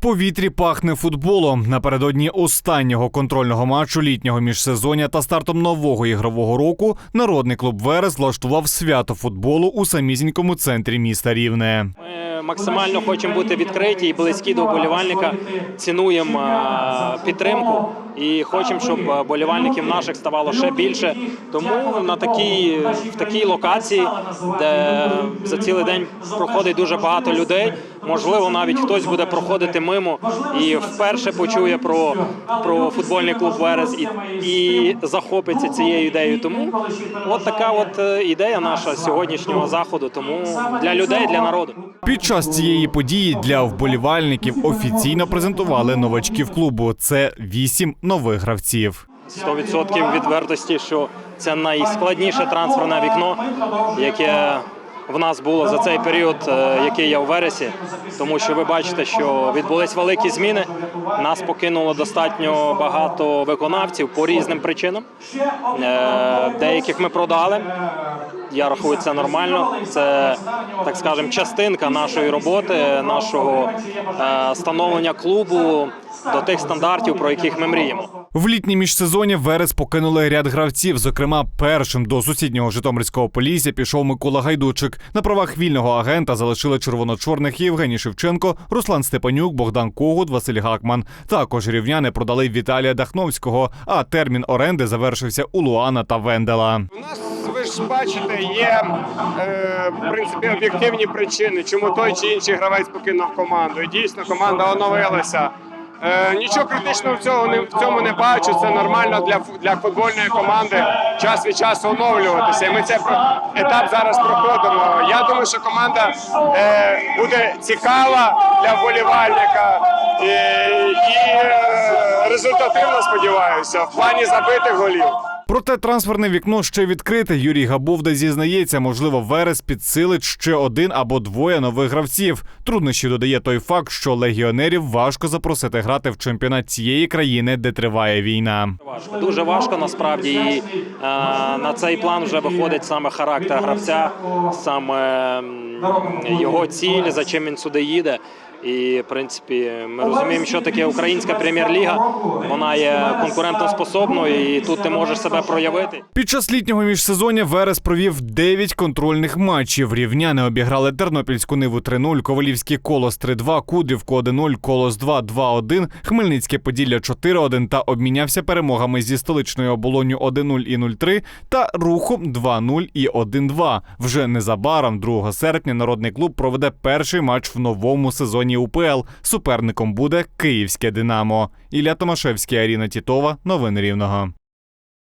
повітрі пахне футболом. Напередодні останнього контрольного матчу літнього міжсезоння та стартом нового ігрового року народний клуб Верес влаштував свято футболу у самісінькому центрі міста Рівне. Ми максимально хочемо бути відкриті і близькі до вболівальника. Цінуємо підтримку і хочемо, щоб е, болівальників наших ставало ще більше. Тому на такій в такій локації, де за цілий день проходить дуже багато людей. Можливо, навіть хтось буде проходити мимо і вперше почує про, про футбольний клуб Верес і, і захопиться цією ідеєю. Тому от така от е, ідея наша сьогоднішнього заходу. Тому для людей, для народу. Під час цієї події для вболівальників офіційно презентували новачків клубу. Це вісім нових гравців. 100% відвертості, що це найскладніше трансферне вікно, яке в нас було за цей період, е, який я у вересі. Тому що ви бачите, що відбулись великі зміни. Нас покинуло достатньо багато виконавців по різним причинам. Е, Деяких ми продали. Я рахую, це нормально. Це так скажемо, частинка нашої роботи, нашого е, становлення клубу до тих стандартів, про яких ми мріємо. В літнє міжсезоння Верес покинули ряд гравців. Зокрема, першим до сусіднього Житомирського полісся пішов Микола Гайдучик. На правах вільного агента залишили червоно-чорних Євгеній Шевченко, Руслан Степанюк, Богдан Когут, Василь Гакман. Також рівняни продали Віталія Дахновського. А термін оренди завершився у Луана та Вендела. У нас, ви ж бачите, є е, в принципі об'єктивні причини, чому той чи інший гравець покинув команду. І дійсно команда оновилася. Е, нічого критичного в цьому не в цьому не бачу. Це нормально для для футбольної команди час від часу оновлюватися. І ми цей етап зараз проходимо. Я думаю, що команда е, буде цікава для вболівальника і, і е, результативно сподіваюся в плані забитих голів. Проте трансферне вікно ще відкрите. Юрій Габовда зізнається, можливо, Верес підсилить ще один або двоє нових гравців. Труднощі додає той факт, що легіонерів важко запросити грати в чемпіонат цієї країни, де триває війна. Дуже важко насправді. І е, на цей план вже виходить саме характер гравця, саме його ціль, за чим він сюди їде. І в принципі ми розуміємо, що таке українська прем'єр-ліга. Вона є конкурентоспособною, і тут ти можеш себе проявити. Під час літнього міжсезоння Верес провів 9 контрольних матчів. Рівняни обіграли Тернопільську Ниву 3-0, Ковалівський Колос 3-2, Кудрівку 1-0, Колос 2 2-1, Хмельницьке Поділля 4-1 та обмінявся перемогами зі столичною оболонню 1-0 і 0-3 та Рухом 2-0 і 1-2. Вже незабаром, 2 серпня, народний клуб проведе перший матч в новому сезоні УПЛ. Суперником буде Київське Динамо. Ілля Томашевський, Аріна Тітова. Новини Рівного.